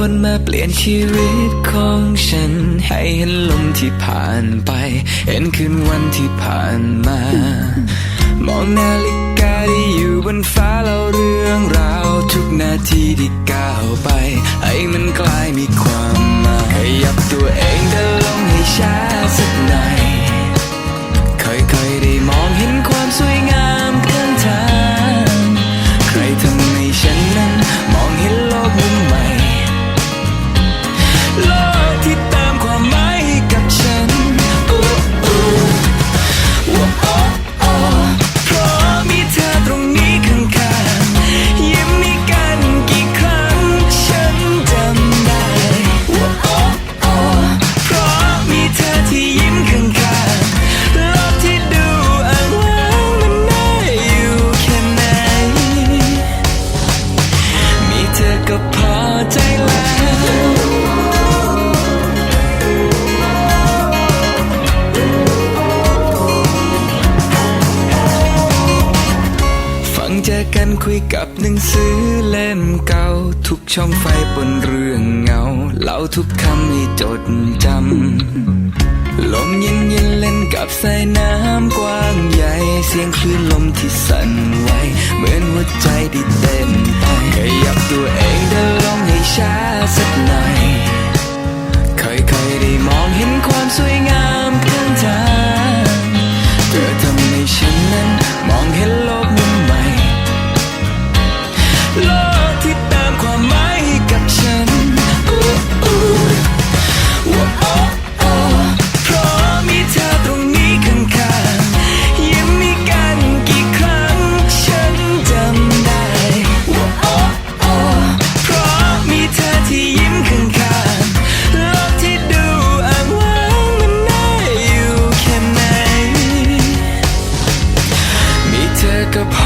มาเปลี่ยนชีวิตของฉัน ให้เห็นลมที่ผ่านไป เห็นคืนวันที่ผ่านมา มองนาฬิกาที่อยู่บนฟ้าเล่าเรื่องราว ทุกนาทีที่ก้าวไป เจอกันคุยกับหนังสือเล่มเก่า ทุกช่องไฟบนเรื่องเงาเล่าทุกคำให้จดจำลมเย็นเย็นเล่นกับสายน้ำกว้างใหญ่ เสียงคลื่นลมที่สั่นไหวเหมือนหัวใจที่เต้นไปขยับ like a